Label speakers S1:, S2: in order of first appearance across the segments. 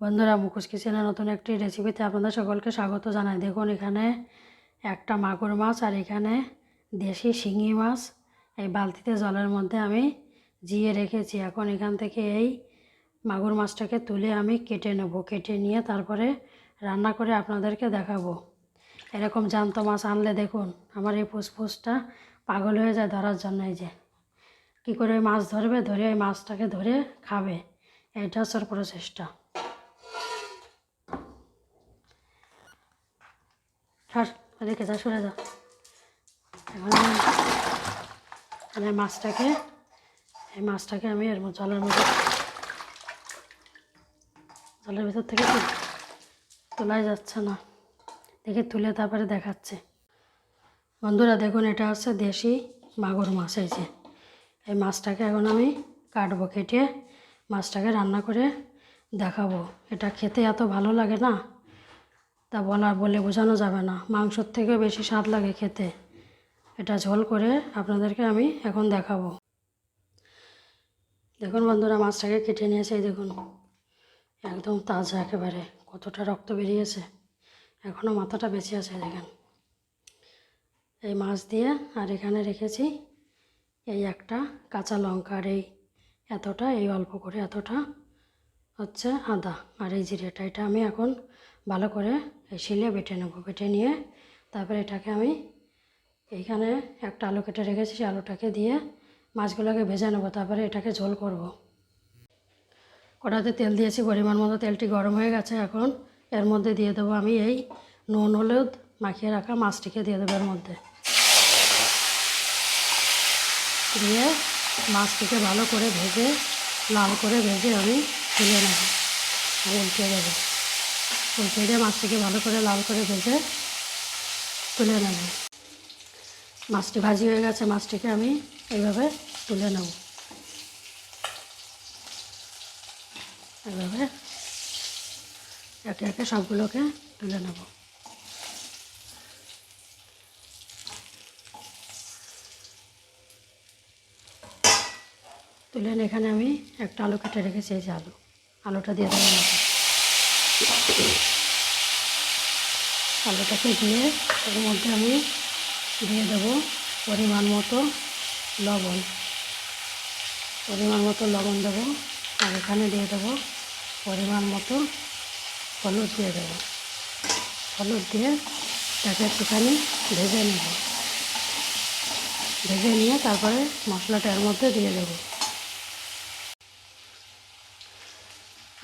S1: বন্ধুরা, মুখোশ কিচেনের নতুন একটি রেসিপিতে আপনাদের সকলকে স্বাগত জানাই। দেখুন, এখানে একটা মাগুর মাছ আর এখানে দেশি শিঙি মাছ। এই বালতিতে জলের মধ্যে আমি জিয়ে রেখেছি। এখন এখান থেকে এই মাগুর মাছটাকে তুলে আমি কেটে নেব। কেটে নিয়ে তারপরে রান্না করে আপনাদেরকে দেখাবো। এরকম জ্যান্ত মাছ আনলে দেখুন, আমার এই ফুসফুসটা পাগল হয়ে যায় ধরার জন্য। এই যে, কী করে মাছ ধরবে? ধরে ওই মাছটাকে ধরে খাবে। এটা হচ্ছে প্রচেষ্টা এদিকে যা সরে যা। এখন মানে মাছটাকে, এই মাছটাকে আমি এর জলের মধ্যে, জলের ভিতর থেকে তোলাই যাচ্ছে না। দেখে তুলে তারপরে দেখাচ্ছে। বন্ধুরা, দেখুন, এটা হচ্ছে দেশি মাগুর মাছ, এই যে। এই মাছটাকে এখন আমি কাটবো, কেটে মাছটাকে রান্না করে দেখাবো। এটা খেতে এত ভালো লাগে না। তা বলার বলে বোঝানো যাবে না। মাংসর থেকেও বেশি স্বাদ লাগে খেতে। এটা ঝোল করে আপনাদেরকে আমি এখন দেখাবো। দেখুন বন্ধুরা, মাছটাকে কেটে নিয়েছে দেখুন। একদম তাজা একেবারে। কতটা রক্ত বেরিয়েছে। এখনও মাথাটা বেঁচে আছে দেখেন। এই মাছ দিয়ে আর এখানে রেখেছি এই একটা কাঁচা লঙ্কা। আর এই এতটা, এই অল্প করে এতটা হচ্ছে আদা আর এই জিরেটা। এটা আমি এখন ভালো করে শিলে বেটে নেব, বেটে নিয়ে তারপরে এটাকে আমি এইখানে একটা আলু কেটে রেখেছি, সেই আলুটাকে দিয়ে মাছগুলোকে ভেজে নেব, তারপরে এটাকে ঝোল করব। কড়াতে তেল দিয়েছি, পরিমাণ মতো তেলটি গরম হয়ে গেছে এখন। এর মধ্যে দিয়ে দেবো আমি এই নুন, হলুদ মাখিয়ে রাখা মাছটিকে দিয়ে দেবো এর মধ্যে। দিয়ে মাছটিকে ভালো করে ভেজে, লাল করে ভেজে আমি তুলে নেব, উল্টে দেবো। দিয়ে মাছটিকে ভালো করে লাল করে ভেজে তুলে নেব। মাছটি ভাজি হয়ে গেছে, মাছটিকে আমি এইভাবে তুলে নেব। এইভাবে একে একে সবগুলোকে তুলে নেব। তুলে এখানে আমি একটা আলু কেটে রেখেছি, এই যে আলু। আলুটা দিয়ে দেবো আলুটাকে দিয়ে এর মধ্যে আমি দিয়ে দেবো পরিমাণ মতো লবণ। পরিমাণ মতো লবণ দেবো আর এখানে দিয়ে দেবো পরিমাণ মতো হলুদ দিয়ে দেবো। হলুদ দিয়ে তাকে একটুখানি ভেজে নেব। ভেজে নিয়ে তারপরে মশলাটা এর মধ্যে দিয়ে দেবো।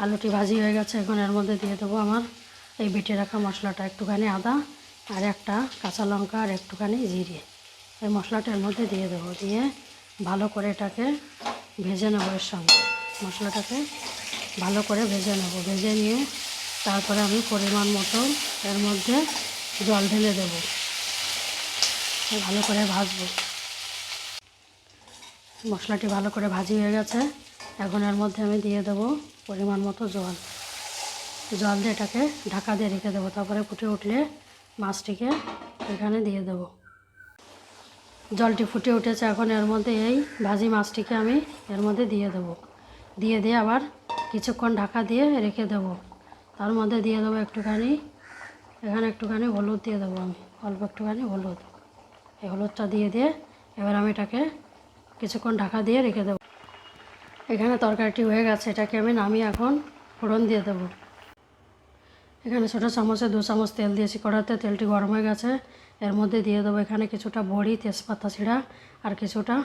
S1: আলুটি ভাজি হয়ে গেছে, এখন এর মধ্যে দিয়ে দেবো আমার এই বেটে রাখা মশলাটা, একটুখানি আদা আর একটা কাঁচা লঙ্কা আর একটুখানি জিরে। এই মশলাটা এর মধ্যে দিয়ে দেবো, দিয়ে ভালো করে এটাকে ভেজে নেব এর সঙ্গে। মশলাটাকে ভালো করে ভেজে নেব, ভেজে নিয়ে তারপরে আমি পরিমাণ মতো এর মধ্যে জল ঢেলে দেবো। ভালো করে ভাজবো। মশলাটি ভালো করে ভাজি হয়ে গেছে। এখন এর মধ্যে আমি দিয়ে দেবো পরিমাণ মতো জল। জল দিয়ে এটাকে ঢাকা দিয়ে রেখে দেবো। তারপরে ফুটে উঠলে মাছটিকে এখানে দিয়ে দেবো। জলটি ফুটে উঠেছে এখন এর মধ্যে এই ভাজি মাছটিকে আমি এর মধ্যে দিয়ে দেবো। দিয়ে দিয়ে আবার কিছুক্ষণ ঢাকা দিয়ে রেখে দেবো। তার মধ্যে দিয়ে দেবো একটুখানি, এখানে একটুখানি হলুদ দিয়ে দেবো আমি। অল্প একটুখানি হলুদ। এই হলুদটা দিয়ে দিয়ে এবার আমি এটাকে কিছুক্ষণ ঢাকা দিয়ে রেখে দেবো। এখানে তরকারিটি হয়ে গেছে, এটাকে আমি নামিয়ে এখন ফোড়ন দিয়ে দেবো। এখানে ছোটো চামচে দু চামচ তেল দিয়েছি কড়াতে তেলটি গরম হয়ে গেছে। এর মধ্যে দিয়ে দেবো এখানে কিছুটা বড়ি, তেজপাতা ছিঁড়া আর কিছুটা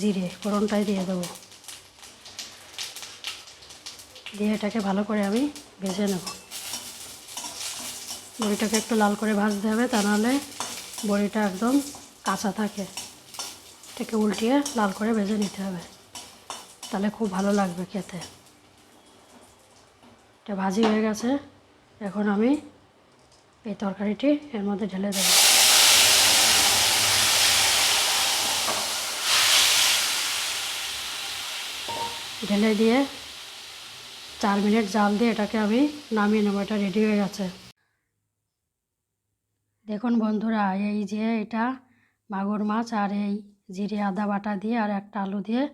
S1: জিরে, ফোড়নটাই দিয়ে দেবো। দিয়ে এটাকে ভালো করে আমি ভেজে নেব। বড়িটাকে একটু লাল করে ভাজতে হবে, তা নাহলে বড়িটা একদম কাঁচা থাকে। এটাকে উল্টিয়ে লাল করে ভেজে নিতে হবে। তাহলে খুব ভালো লাগবে খেতে। এটা ভাজি হয়ে গেছে। এখন আমি এই তরকারিটি এর মধ্যে ঢেলে দেব। ঢেলে দিয়ে চার মিনিট জাল দিয়ে এটাকে আমি নামিয়ে নেব। এটা রেডি হয়ে গেছে। দেখুন বন্ধুরা, এই যে এটা মাগুর মাছ আর এই জিরে আদা বাটা দিয়ে আর একটা আলু দিয়ে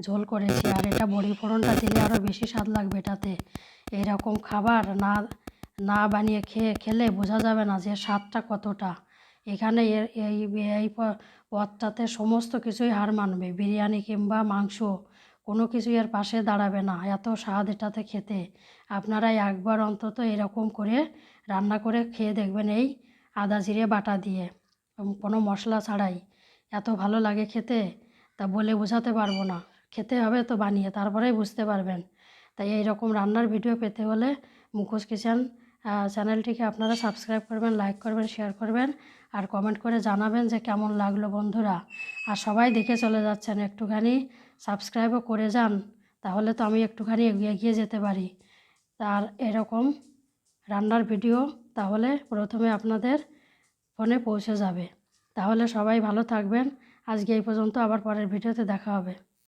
S1: ঝোল করেছি আর এটা বড়ি ফোড়নটা দিলে আরও বেশি স্বাদ লাগবে এটাতে। এরকম খাবার না না বানিয়ে খেয়ে, খেলে বোঝা যাবে না যে স্বাদটা কতটা। এখানে এর এই এই প- পদটাতে সমস্ত কিছুই হার মানবে, বিরিয়ানি কিংবা মাংস। কোনো কিছু এর পাশে দাঁড়াবে না, এত স্বাদ এটাতে খেতে। আপনারা একবার অন্তত এরকম করে রান্না করে খেয়ে দেখবেন এই আদা জিরে বাটা দিয়ে। কোনো মশলা ছাড়াই। এত ভালো লাগে খেতে, তা বলে বোঝাতে পারব না। খেতে হবে তো বানিয়ে তারপরেই বুঝতে পারবেন। তাই এই রকম রান্নার ভিডিও পেতে হলে মুখোশ কিচেন চ্যানেলটিকে আপনারা সাবস্ক্রাইব করবেন লাইক করবেন শেয়ার করবেন আর কমেন্ট করে জানাবেন যে কেমন লাগল বন্ধুরা। আর সবাই দেখে চলে যাচ্ছেন একটুখানি সাবস্ক্রাইবও করে যান, তাহলে তো আমি একটুখানি এগিয়ে যেতে পারি। তার এরকম রান্নার ভিডিও তাহলে প্রথমে আপনাদের ফোনে পৌঁছে যাবে। তাহলে সবাই ভালো থাকবেন। আজকে এই পর্যন্ত আবার পরের ভিডিওতে দেখা হবে।